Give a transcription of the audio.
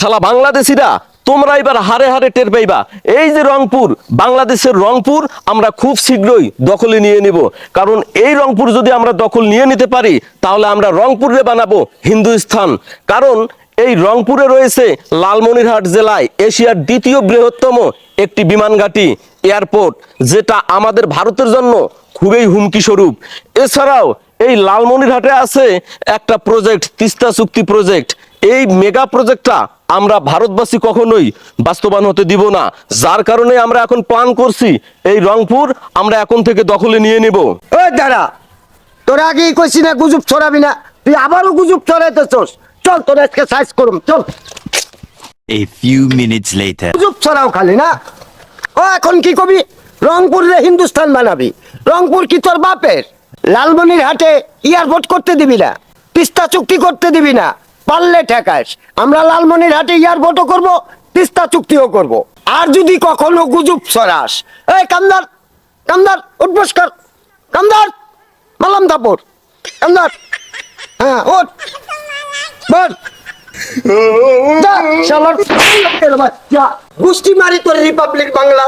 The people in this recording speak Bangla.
শালা বাংলাদেশিরা, তোমরা এবার হারে হারে টের পাইবা। এই যে রংপুর, বাংলাদেশের রংপুর আমরা খুব শীঘ্রই দখলে নিয়ে নিব। কারণ এই রংপুর যদি আমরা দখল নিয়ে নিতে পারি, তাহলে আমরা রংপুরে বানাবো হিন্দুস্থান। কারণ এই রংপুরে রয়েছে লালমনিরহাট জেলায় এশিয়ার দ্বিতীয় বৃহত্তম একটি বিমান ঘাঁটি এয়ারপোর্ট, যেটা আমাদের ভারতের জন্য খুবই হুমকি স্বরূপ। এছাড়াও এই লালমনিরহাটে আছে একটা প্রজেক্ট তিস্তা চুক্তি প্রজেক্ট এই মেগা প্রজেক্টটা আমরা ভারতবাসী কখনোই বাস্তবায়ন হতে দিব না। যার কারণে আমরা এখন প্ল্যান করছি। এই রংপুর আমরা এখন থেকে দখলে নিয়ে নেব। ওই দাঁড়া তোর আগেই কইছি না গুজব ছড়াবি না। তুই আবারও গুজব ছড়াইতেছস। চল তোর আজকে সাইজ করুম চল। A few minutes later. গুজব ছড়াও খালি না। ও এখন কি কবি? রংপুর রে হিন্দুস্তান বানাবি। রংপুর কি তোর বাপের? লালমনির হাটে এয়ারপোর্ট করতে দিবি না তিস্তা চুক্তি করতে দিবি না পারলে ঠেকাস। আমরা লালমনির হাটে এয়ারপোর্টও করব তিস্তা চুক্তিও করব। আর যদি কখনো গুজব ছড়াস এই কামদার কামদার উঠবস কর কামদার মালাম থাপর কামদার হ্যাঁ ওঠ বল। যা, শালার বাচ্চা। গুষ্টি মারি তোর রিপাবলিক বাংলা